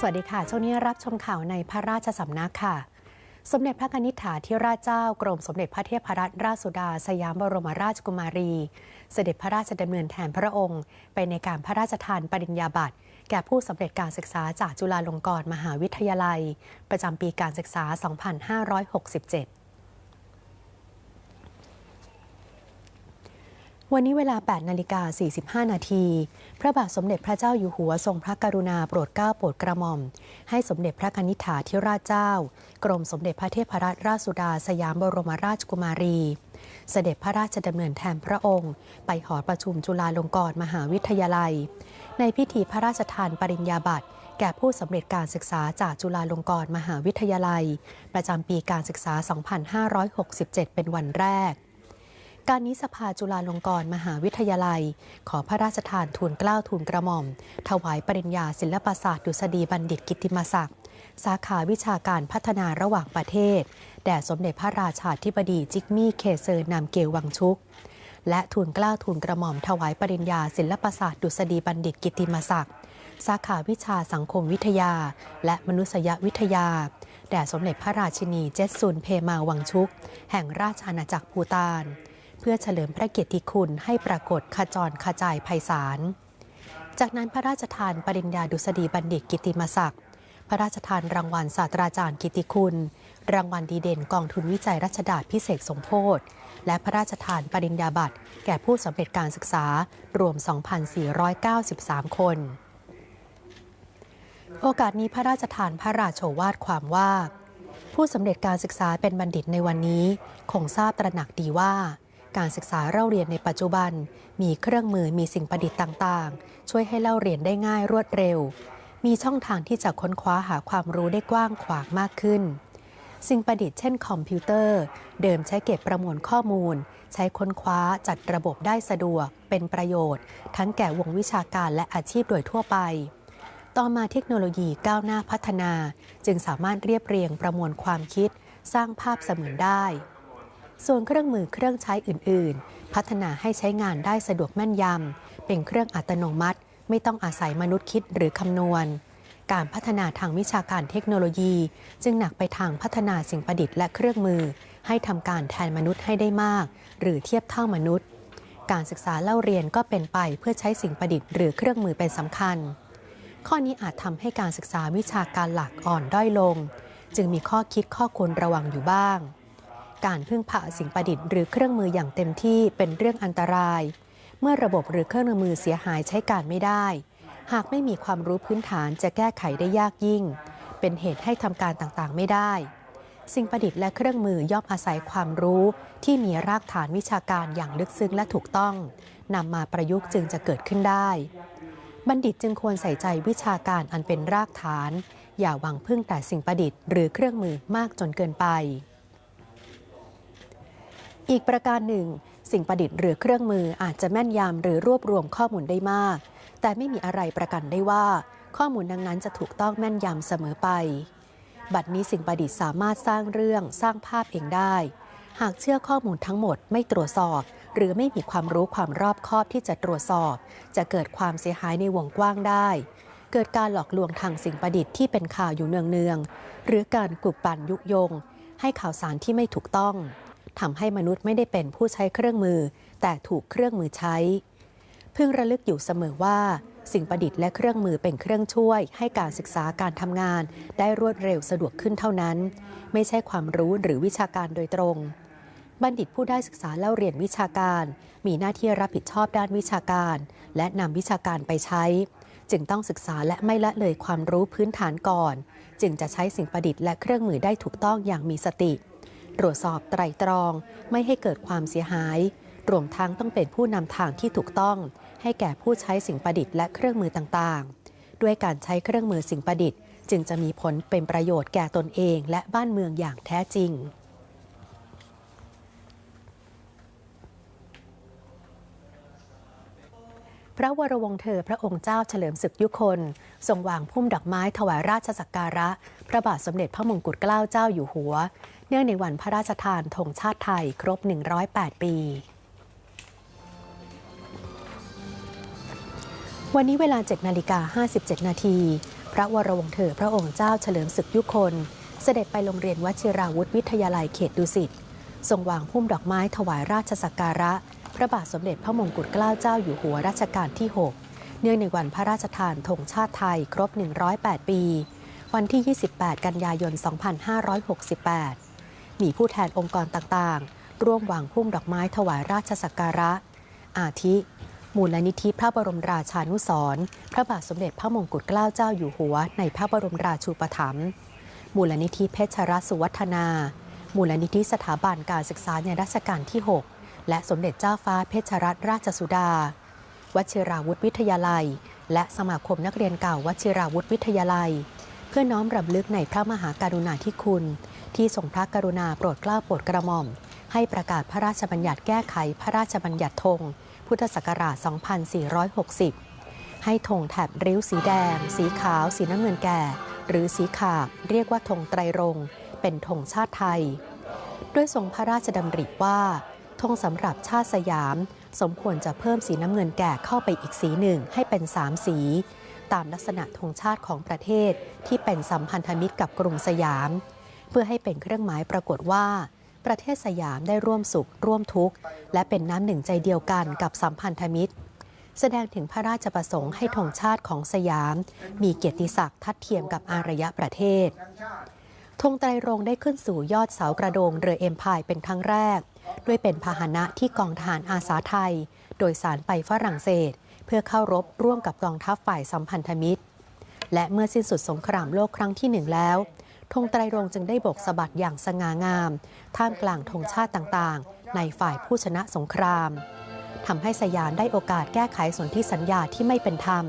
สวัสดีค่ะ ช่วงนี้รับชมข่าวในพระราชสำนักค่ะ สมเด็จพระนิธิถาธิราชเจ้ากรมสมเด็จพระเทพรัตนราชสุดา สยามบรมราชกุมารี เสด็จพระราชดำเนินแทนพระองค์ ไปในการพระราชทานปริญญาบัตร แก่ผู้สำเร็จการศึกษาจากจุฬาลงกรณ์มหาวิทยาลัย ประจำปีการศึกษา 2567 วันนี้เวลา 8 นาฬิกา 45 นาที พระบาทสมเด็จพระเจ้าอยู่หัวทรงพระกรุณาโปรดเกล้าโปรดกระหม่อม ให้สมเด็จพระกนิษฐาธิราชเจ้า กรมสมเด็จพระเทพรัตนราชสุดาสยามบรมราชกุมารี เสด็จพระราชดำเนินแทนพระองค์ ไปหอประชุมจุฬาลงกรณ์มหาวิทยาลัย ในพิธีพระราชทานปริญญาบัตรแก่ผู้สำเร็จการศึกษาจากจุฬาลงกรณ์มหาวิทยาลัย ประจำปีการศึกษา 2567 เป็นวันแรก การนี้สภาจุฬาลงกรณ์มหาวิทยาลัย ขอพระราชทานทูลเกล้าทูลกระหม่อม ถวายปริญญาศิลปศาสตร์ดุษฎีบัณฑิตกิติมศักดิ์สาขาวิชาการพัฒนาระหว่างประเทศ แด่สมเด็จพระราชาธิบดีจิกมี่เคเซอร์นามเกลวังชุก และทูลเกล้าทูลกระหม่อมถวายปริญญาศิลปศาสตร์ดุษฎีบัณฑิตกิติมศักดิ์สาขาวิชาสังคมวิทยา และมนุษยวิทยา แด่สมเด็จพระราชินีเจษซุนเพมาวังชุก แห่งราชอาณาจักรภูตาน พื่อเฉลิมพระเกียรติคุณให้ปรากฏขจรขจายไพศาล จากนั้นพระราชทานปริญญาดุษฎีบัณฑิตกิติมศักดิ์ พระราชทานรางวัลศาสตราจารย์กิติคุณ รางวัลดีเด่นกองทุนวิจัยรัชดาพิเศษสมโพธและพระราชทานปริญญาบัตรแก่ผู้สำเร็จการศึกษารวม 2,493 คน โอกาสนี้พระราชทานพระราชโอวาทความว่าผู้สำเร็จการศึกษาเป็นบัณฑิตในวันนี้ คงทราบตระหนักดีว่า การศึกษาเล่าเรียนในปัจจุบัน มีเครื่องมือมีสิ่งประดิษฐ์ต่างๆ ช่วยให้เล่าเรียนได้ง่ายรวดเร็ว มีช่องทางที่จะค้นคว้าหาความรู้ได้กว้างขวางมากขึ้น สิ่งประดิษฐ์เช่นคอมพิวเตอร์ เดิมใช้เก็บประมวลข้อมูล ใช้ค้นคว้าจัดระบบได้สะดวก เป็นประโยชน์ ทั้งแก่วงวิชาการและอาชีพโดยทั่วไปต่อมาเทคโนโลยีก้าวหน้าพัฒนา จึงสามารถเรียบเรียงประมวลความคิด สร้างภาพเสมือนได้ ส่วนเครื่องมือเครื่องใช้อื่น ๆ พัฒนาให้ใช้งานได้สะดวกแม่นยำ เป็นเครื่องอัตโนมัติ ไม่ต้องอาศัยมนุษย์คิดหรือคำนวณ การพัฒนาทางวิชาการเทคโนโลยี จึงหนักไปทางพัฒนาสิ่งประดิษฐ์และเครื่องมือ ให้ทำการแทนมนุษย์ให้ได้มาก หรือเทียบเท่ามนุษย์ การศึกษาเล่าเรียนก็เป็นไปเพื่อใช้สิ่งประดิษฐ์หรือเครื่องมือเป็นสำคัญ ข้อนี้อาจทำให้การศึกษาวิชาการหลักอ่อนด้อยลง จึงมีข้อคิดข้อควรระวังอยู่บ้าง การพึ่งพาสิ่งประดิษฐ์หรือเครื่องมืออย่างเต็มที่เป็นเรื่องอันตราย เมื่อระบบหรือเครื่องมือเสียหายใช้การไม่ได้ หากไม่มีความรู้พื้นฐานจะแก้ไขได้ยากยิ่ง เป็นเหตุให้ทำการต่างๆ ไม่ได้ สิ่งประดิษฐ์และเครื่องมือย่อมอาศัยความรู้ที่มีรากฐานวิชาการอย่างลึกซึ้งและถูกต้องนำมาประยุกต์จึงจะเกิดขึ้นได้ บัณฑิตจึงควรใส่ใจวิชาการอันเป็นรากฐาน อย่าหวังพึ่งแต่สิ่งประดิษฐ์หรือเครื่องมือมากจนเกินไป อีกประการหนึ่ง สิ่งประดิษฐ์หรือเครื่องมืออาจจะแม่นยำหรือรวบรวมข้อมูลได้มาก แต่ไม่มีอะไรประกันได้ว่า ข้อมูลดังนั้นจะถูกต้องแม่นยำเสมอไป บัดนี้สิ่งประดิษฐ์สามารถสร้างเรื่องสร้างภาพเองได้ หากเชื่อข้อมูลทั้งหมดไม่ตรวจสอบ หรือไม่มีความรู้ความรอบคอบที่จะตรวจสอบ จะเกิดความเสียหายในวงกว้างได้ เกิดการหลอกลวงทางสิ่งประดิษฐ์ที่เป็นข่าวอยู่เนืองๆหรือการกลุกปั่นยุยง ให้ข่าวสารที่ไม่ถูกต้อง ทำให้มนุษย์ไม่ได้เป็นผู้ใช้เครื่องมือ แต่ถูกเครื่องมือใช้ พึงระลึกอยู่เสมอว่า สิ่งประดิษฐ์และเครื่องมือเป็นเครื่องช่วย ให้การศึกษาการทำงาน ได้รวดเร็วสะดวกขึ้นเท่านั้น ไม่ใช่ความรู้หรือวิชาการโดยตรง บัณฑิตผู้ได้ศึกษาเล่าเรียนวิชาการ มีหน้าที่รับผิดชอบด้านวิชาการ และนำวิชาการไปใช้ จึงต้องศึกษาและไม่ละเลยความรู้พื้นฐานก่อน จึงจะใช้สิ่งประดิษฐ์และเครื่องมือได้ถูกต้องอย่างมีสติ ตรวจสอบไตรตรอง ไม่ให้เกิดความเสียหาย รวมทั้งต้องเป็นผู้นำทางที่ถูกต้อง ให้แก่ผู้ใช้สิ่งประดิษฐ์และเครื่องมือต่างๆ ด้วยการใช้เครื่องมือสิ่งประดิษฐ์ จึงจะมีผลเป็นประโยชน์แก่ตนเองและบ้านเมืองอย่างแท้จริง พระวรวงเธอพระองค์เจ้าเฉลิมศึกยุคน ทรงวางพุ่มดอกไม้ถวายราชสักการะ พระบาทสมเด็จพระมงกุฎเกล้าเจ้าอยู่หัว เนื่องในวันพระราชทานธงชาติไทยครบ 108 ปีวันนี้เวลา 7 นาฬิกา 57 นาที พระวรวงเถอพระองค์เจ้าเฉลิมศึกยุคน เสด็จไปโรงเรียนวชิราวุธวิทยาลัยเขตดุสิต ทรงวางพุ่มดอกไม้ถวายราชสักการะ พระบาทสมเด็จพระมงกุฎเกล้าเจ้าอยู่หัวรัชกาลที่ 6 เนื่องในวันพระราชทานธงชาติไทยครบ 108 ปี วันที่ 28 กันยายน 2568 มีผู้แทนองค์กรต่างๆ ร่วมวางพุ่มดอกไม้ถวายราชสักการะ อาทิ มูลนิธิพระบรมราชานุสรพระบาทสมเด็จพระมงกุฎเกล้าเจ้าอยู่หัว ในพระบรมราชูปถัมภ์มูลนิธิเพชรรัสุวัฒนา มูลนิธิสถาบันการศึกษาในรัชกาลที่ 6 และสมเด็จเจ้าฟ้าเพชรรัตนราชสุดา วชิราวุธวิทยาลัย และสมาคมนักเรียนเก่าวชิราวุธวิทยาลัย เพื่อน้อมรำลึกในพระมหากรุณาธิคุณ ที่ทรงพระกรุณาโปรดเกล้าโปรดกระหม่อม ให้ประกาศพระราชบัญญัติแก้ไขพระราชบัญญัติธงพุทธศักราช 2460 ให้ธงแถบริ้วสีแดง สีขาว สีน้ำเงินแก่ หรือสีขาบเรียกว่าธงไตรรง เป็นธงชาติไทย ด้วยทรงพระราชดำริว่า ธงสำหรับชาติสยาม สมควรจะเพิ่มสีน้ำเงินแก่เข้าไปอีกสีหนึ่งให้เป็นสามสี ตามลักษณะธงชาติของประเทศที่เป็นสัมพันธมิตรกับกรุงสยาม เพื่อให้เป็นเครื่องหมายปรากฏว่า ประเทศสยามได้ร่วมสุข ร่วมทุกข์ และเป็นน้ำหนึ่งใจเดียวกันกับสัมพันธมิตร แสดงถึงพระราชประสงค์ให้ธงชาติของสยาม มีเกียรติศักดิ์ทัดเทียมกับอารยประเทศธงไตรรงได้ขึ้นสู่ยอดเสากระโดงเรือเอ็มพายเป็นครั้งแรก ด้วยเป็นพาหนะที่กองทหารอาสาไทย โดยสารไปฝรั่งเศส เพื่อเข้ารบร่วมกับกองทัพฝ่ายสัมพันธมิตร และเมื่อสิ้นสุดสงครามโลกครั้งที่หนึ่งแล้วธงไตรรงจึงได้โบกสะบัดอย่างสง่างาม ท่ามกลางธงชาติต่างๆ ในฝ่ายผู้ชนะสงครามทำให้สยามได้โอกาสแก้ไขสนธิสัญญาที่ไม่เป็นธรรม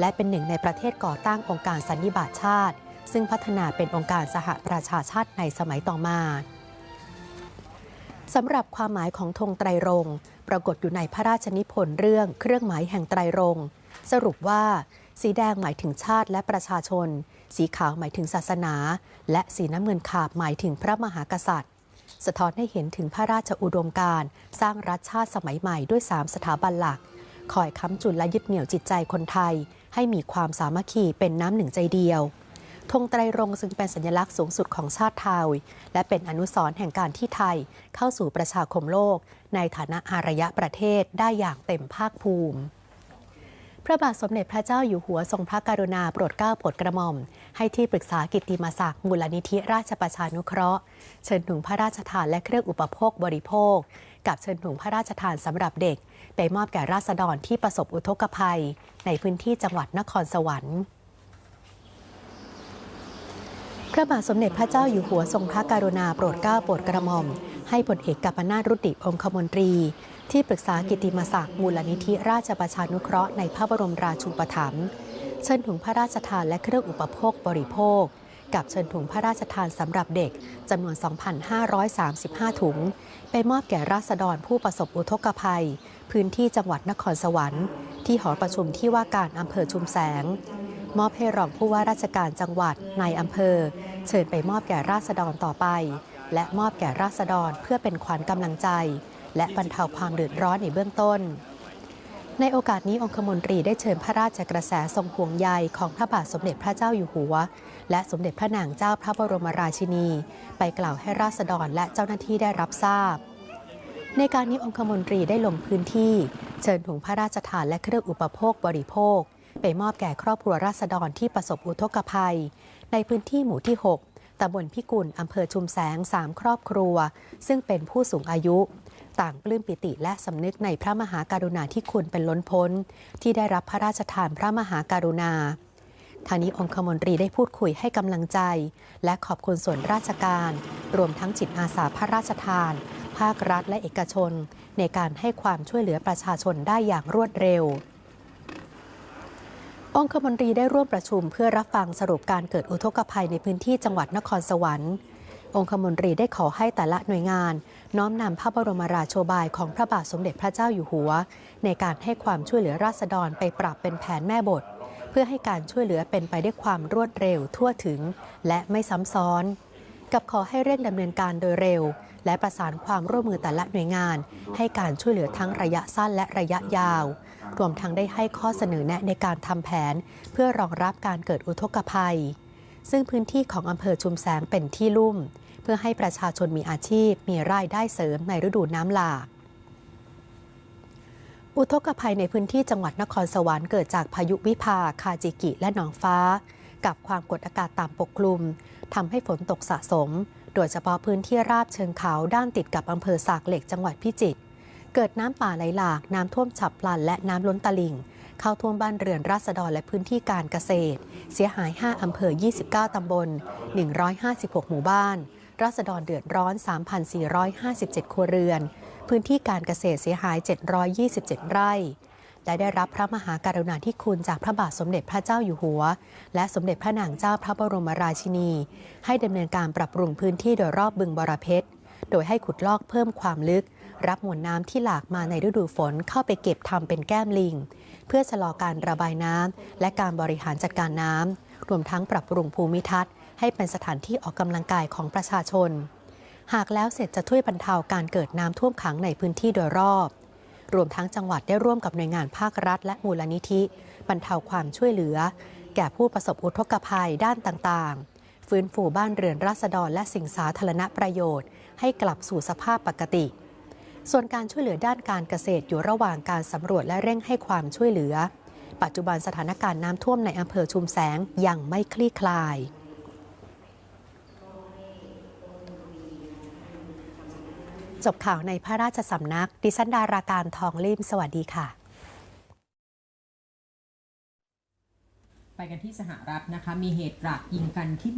และเป็นหนึ่งในประเทศก่อตั้งองค์การสันนิบาตชาติ ซึ่งพัฒนาเป็นองค์การสหประชาชาติในสมัยต่อมา สำหรับความหมายของธงไตรรงค์ปรากฏอยู่ในพระราชนิพนธ์เรื่องเครื่องหมายแห่งไตรรงค์สรุปว่า สีแดงหมายถึงชาติและประชาชน สีขาวหมายถึงศาสนา และสีน้ำเงินขาบหมายถึงพระมหากษัตริย์ สะท้อนให้เห็นถึงพระราชอุดมการสร้างรัฐชาติสมัยใหม่ด้วย 3 สถาบันหลัก คอยค้ำจุนและยึดเหนี่ยวจิตใจคนไทย ให้มีความสามัคคีเป็นน้ำหนึ่งใจเดียว ธงไตรรงค์ซึ่งเป็นสัญลักษณ์สูงสุดของชาติไทยและเป็นอนุสรณ์แห่งการที่ไทยเข้าสู่ประชาคมโลก ในฐานะอารยะประเทศได้อย่างเต็มภาคภูมิพระบาทสมเด็จพระเจ้าอยู่หัวทรงพระกรุณาโปรดเกล้าโปรดกระหม่อม ให้ที่ปรึกษากิตติมศักดิ์มูลนิธิราชประชานุเคราะห์ เชิญถุงพระราชทานและเครื่องอุปโภคบริโภค กับเชิญถุงพระราชทานสำหรับเด็ก ไปมอบแก่ราษฎรที่ประสบอุทกภัย ในพื้นที่จังหวัดนครสวรรค์ พ ระบาทสมเด็จพระเจ้าอยู่หัวทรงพระกรุณาโปรดเกล้าโปรดกระหม่อม ให้พลเอกกัปนาถรุติองคมนตรี ที่ปรึกษากิติมศักดิ์มูลนิธิราชประชานุเคราะห์ในพระบรมราชูปถัมภ์เชิญถุงพระราชทานและเครื่องอุปโภคบริโภค กับเชิญถุงพระราชทานสำหรับเด็กจำนวน 2,535 ถุง ไปมอบแก่ราษฎรผู้ประสบอุทกภัย พื้นที่จังหวัดนครสวรรค์ ที่หอประชุมที่ว่าการอำเภอชุมแสง มอบให้รองผู้ว่าราชการจังหวัดในอำเภอ เชิญไปมอบแก่ราษฎรต่อไป และมอบแก่ราษฎรเพื่อเป็นขวัญกำลังใจ และบรรเทาความเดือดร้อนในเบื้องต้น ในโอกาสนี้องคมนตรีได้เชิญพระราชกระแสทรงห่วงใยของพระบาทสมเด็จพระเจ้าอยู่หัว และสมเด็จพระนางเจ้าพระบรมราชินี ไปกล่าวให้ราษฎรและเจ้าหน้าที่ได้รับทราบในการนี้องคมนตรีได้ลงพื้นที่ เชิญถุงพระราชทานและเครื่องอุปโภคบริโภค ไปมอบแก่ครอบครัวราษฎรที่ประสบอุทกภัย ในพื้นที่หมู่ที่ 6ตำบลพิกุลอำเภอชุมแสง 3 ครอบครัว ซึ่งเป็นผู้สูงอายุ ต่างปลื้มปิติและสำนึกในพระมหาการุณาธิคุณเป็นล้นพ้น ที่ได้รับพระราชทานพระมหาการุณาทางนี้องคมนตรีได้พูดคุยให้กำลังใจ และขอบคุณส่วนราชการ รวมทั้งจิตอาสาพระราชทาน ภาครัฐและเอกชน ในการให้ความช่วยเหลือประชาชนได้อย่างรวดเร็ว องคมนตรีได้ร่วมประชุมเพื่อรับฟังสรุปการเกิดอุทกภัยในพื้นที่จังหวัดนครสวรรค์ องคมนตรีได้ขอให้แต่ละหน่วยงาน น้อมนำพระบรมราโชบายของพระบาทสมเด็จพระเจ้าอยู่หัว ในการให้ความช่วยเหลือราษฎรไปปรับเป็นแผนแม่บท เพื่อให้การช่วยเหลือเป็นไปด้วยความรวดเร็วทั่วถึง และไม่ซ้ำซ้อน กับขอให้เร่งดำเนินการโดยเร็ว และประสานความร่วมมือแต่ละหน่วยงาน ให้การช่วยเหลือทั้งระยะสั้นและระยะยาว รวมทั้งได้ให้ข้อเสนอแนะในการทำแผน เพื่อรองรับการเกิดอุทกภัย ซึ่งพื้นที่ของอำเภอชุมแสงเป็นที่ลุ่ม เพื่อให้ประชาชนมีอาชีพ มีรายได้เสริมในฤดูน้ำหลากอุทกภัยในพื้นที่จังหวัดนครสวรรค์เกิดจากพายุวิภาคาจิกิและหนองฟ้า กับความกดอากาศต่ำปกคลุมทำให้ฝนตกสะสม โดยเฉพาะพื้นที่ราบเชิงเขาด้านติดกับอำเภอสากเหล็กจังหวัดพิจิตรเกิดน้ำป่าไหลหลาก น้ำท่วมฉับพลัน และน้ำล้นตลิ่ง เข้าท่วมบ้านเรือนราษฎรและพื้นที่การเกษตร เสียหาย 5 อำเภอ 29 ตำบล 156 หมู่บ้าน ราษฎรเดือดร้อน 3,457 ครัวเรือน พื้นที่การเกษตรเสียหาย 727 ไร่ และได้รับพระมหาการุณาธิคุณจากพระบาทสมเด็จพระเจ้าอยู่หัว และสมเด็จพระนางเจ้าพระบรมราชินี ให้ดำเนินการปรับปรุงพื้นที่โดยรอบบึงบรเพชร โดยให้ขุดลอกเพิ่มความลึก รับมวลน้ำที่หลากมาในฤดูฝนเข้าไปเก็บทำเป็นแก้มลิง เพื่อชะลอการระบายน้ำและการบริหารจัดการน้ำรวมทั้งปรับปรุงภูมิทัศน์ ให้เป็นสถานที่ออกกำลังกายของประชาชน หากแล้วเสร็จจะช่วยบรรเทาการเกิดน้ำท่วมขังในพื้นที่โดยรอบ รวมทั้งจังหวัดได้ร่วมกับหน่วยงานภาครัฐ และมูลนิธิ บรรเทาความช่วยเหลือ แก่ผู้ประสบอุทกภัยด้านต่างๆ ฟื้นฟูบ้านเรือนราษฎรและสิ่งสาธารณประโยชน์ ให้กลับสู่สภาพปกติ ส่วนการช่วยเหลือด้านการเกษตรอยู่ระหว่างการสำรวจและเร่งให้ความช่วยเหลือ ปัจจุบันสถานการณ์น้ำท่วมในอำเภอชุมแสงยังไม่คลี่คลาย จบข่าวในพระราชสำนัก ดิฉันดาราการทองลิมสวัสดีค่ะไปกันที่สหรัฐนะคะ มีเหตุกราดยิงกันที่บ